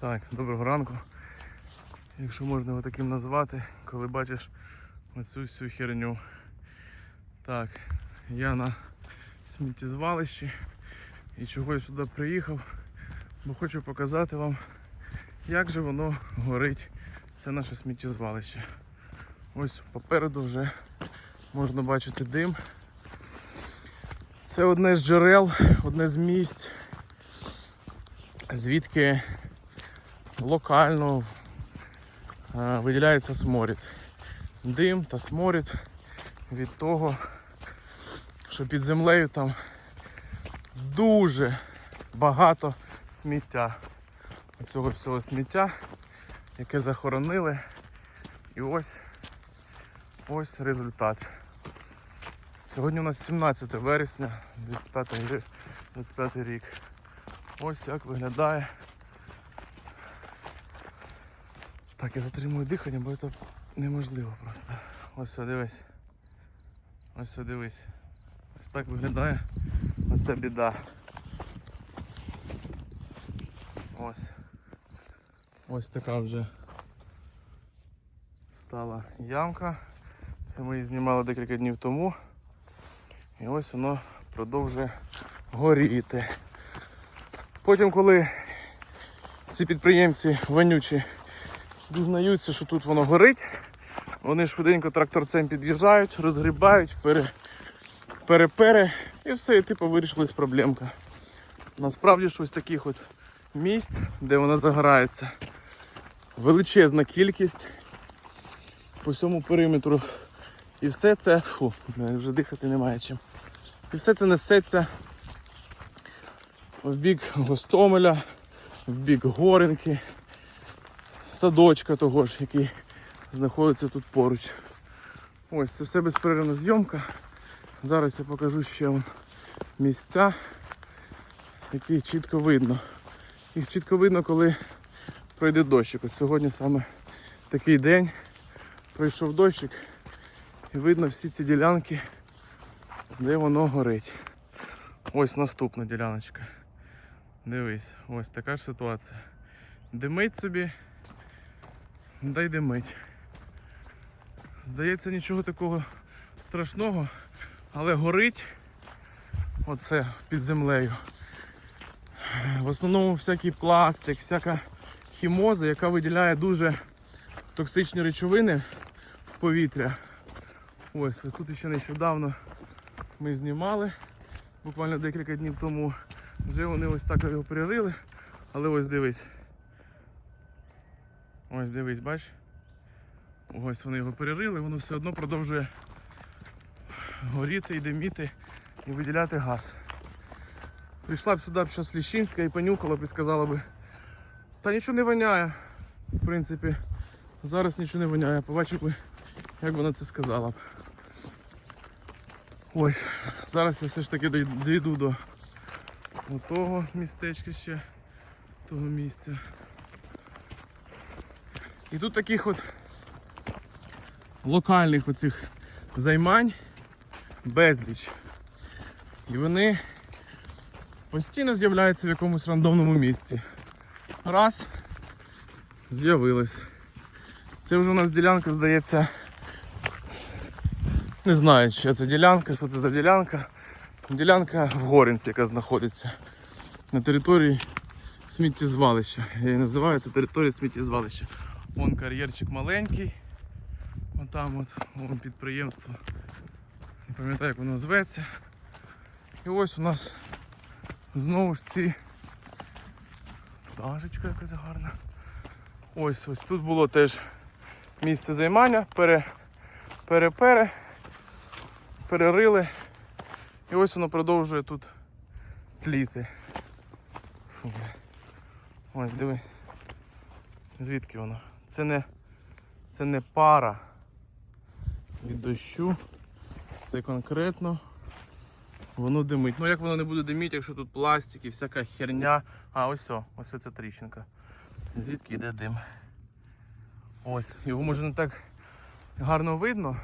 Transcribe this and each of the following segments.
Так, доброго ранку. Якщо можна його таким назвати, коли бачиш оцю всю херню. Так, я на сміттєзвалищі і чого я сюди приїхав, бо хочу показати вам, як же воно горить. Це наше сміттєзвалище. Ось попереду вже можна бачити дим. Це одне з джерел, одне з місць, звідки локально е, виділяється сморід. Дим та сморід від того, що під землею там дуже багато сміття. Оцього всього сміття, яке захоронили. І ось ось результат. Сьогодні у нас 17 вересня 25 25 рік. Ось як виглядає. Так, я затримую дихання, бо це неможливо просто. Ось все, дивись. Ось все, дивись. Ось так виглядає. Оце біда. Ось. Ось така вже стала ямка. Це ми її знімали декілька днів тому. І ось воно продовжує горіти. Потім, коли ці підприємці вонючі дізнаються, що тут воно горить, вони швиденько тракторцем під'їжджають, розгрібають, пере, перепере і все, і типу вирішилась проблемка. Насправді щось таких от місць, де вона загорається, величезна кількість по всьому периметру. І все це, фу, вже дихати немає чим. І все це несеться в бік Гостомеля, в бік Горенки, садочка того ж, який знаходиться тут поруч. Ось це все безперервна зйомка. Зараз я покажу ще вам місця, які чітко видно. Їх чітко видно, коли пройде дощик. От сьогодні саме такий день. Пройшов дощик і видно всі ці ділянки, де воно горить. Ось наступна діляночка. Дивись, ось така ж ситуація. Димить собі, дай димить. Здається, нічого такого страшного, але горить оце під землею. В основному всякий пластик, всяка хімоза, яка виділяє дуже токсичні речовини в повітря. Ось, тут ще нещодавно ми знімали, буквально декілька днів тому. Вже вони ось так його перерили, але ось дивись. Ось дивись, бач? Ось вони його перерили, воно все одно продовжує горіти і диміти і виділяти газ. Прийшла б сюди б зараз Ліщинська і понюхала б і сказала б, та нічого не воняє. В принципі, зараз нічого не воняє. Побачив би, як вона це сказала б. Ось, зараз я все ж таки дійду до того містечка ще, того місця. І тут таких от локальних оцих займань безліч. І вони постійно з'являються в якомусь рандомному місці. Раз, з'явилось. Це вже у нас ділянка, здається. Не знаю, що це ділянка, що це за ділянка. Ділянка в Горинці, яка знаходиться на території сміттєзвалища. Я її називаю це територія сміттєзвалища. Вон кар'єрчик маленький. Вон там от вон підприємство. Не пам'ятаю, як воно зветься. І ось у нас знову ж ці пташечка якась гарна. Ось ось тут було теж місце займання, пере, пере-пере, перерили. І ось воно продовжує тут тліти. Фу. Ось диви. Звідки воно? Це не, це не пара від дощу. Це конкретно воно димить. Ну як воно не буде диміти, якщо тут пластик і всяка херня. А ось о, ось це тріщинка. Звідки йде дим. Ось, його може не так гарно видно,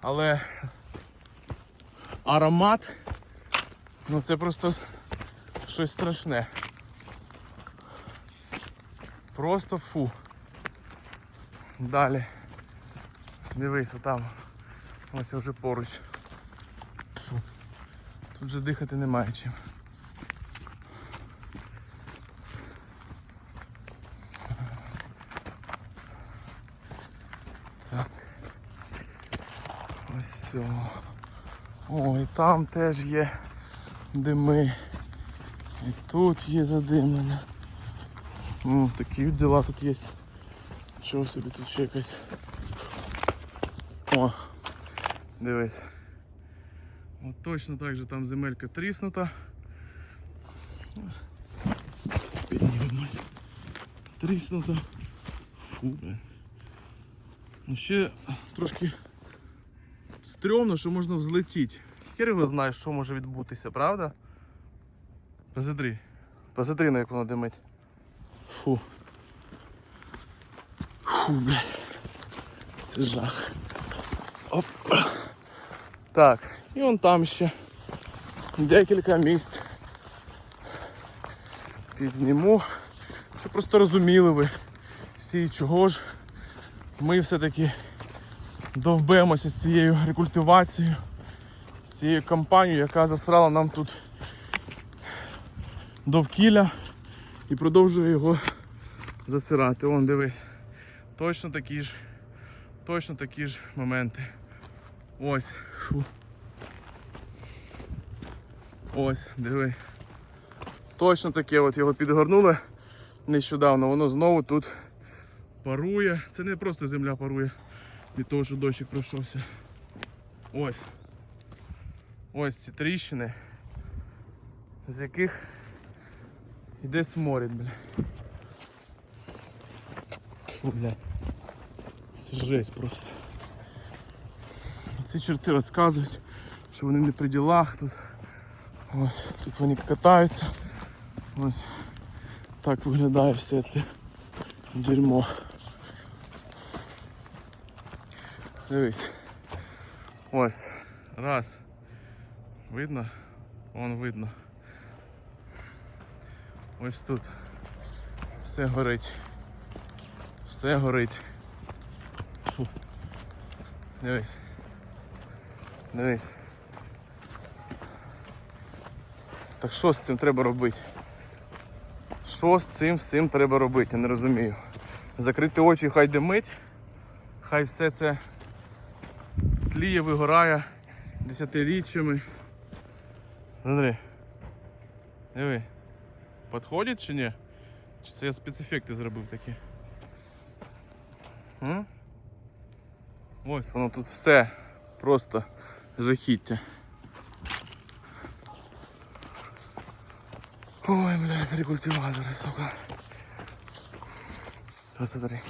але аромат, ну це просто щось страшне. Просто фу. Далі. Дивись, там. Ось вже поруч. Тут же дихати немає чим. Так. Ось все. О, і там теж є дими. І тут є задимлення. Такі діла тут є. Чого собі тут ще якась. О, дивись. От точно так же там земелька тріснута. Піднімемось. Тріснута. Фу, блин. Ну ще трошки стрьомно, що можна взлетіти. Хер його знає, що може відбутися, правда? Посмотри. Посмотри, на як воно димить. Фу. Фу, блядь. Це жах. Оп. Так, і вон там ще декілька місць. Підзніму. Щоб просто розуміли ви всі, чого ж ми все-таки довбемося з цією рекультивацією, з цією компанією, яка засрала нам тут довкілля і продовжує його засирати. Вон дивись. Точно такі ж, точно такі ж моменти. Ось. Фу. Ось, диви. Точно таке от його підгорнули нещодавно, воно знову тут парує. Це не просто земля парує від того, що дощик пройшовся. Ось. Ось ці тріщини, з яких йде сморід, бля. Фу, бля. Це жесть просто. Ці чорти розказують, що вони не при ділах тут. Ось тут вони катаються. Ось так виглядає все це дерьмо. Дивись. Ось. Раз. Видно? Вон видно. Ось тут. Все горить. Все горить. Фу. Дивись. Дивись. Так що з цим треба робити? Що з цим всім треба робити? Я не розумію. Закрити очі, хай димить, хай все це тліє, вигорає десятиріччями. Смотри. Диви. Підходить чи ні? Чи це я спецефекти зробив такі? М? Ось воно тут все просто жахіття. Ой, блядь, рекультиватори, сука. Вот смотри.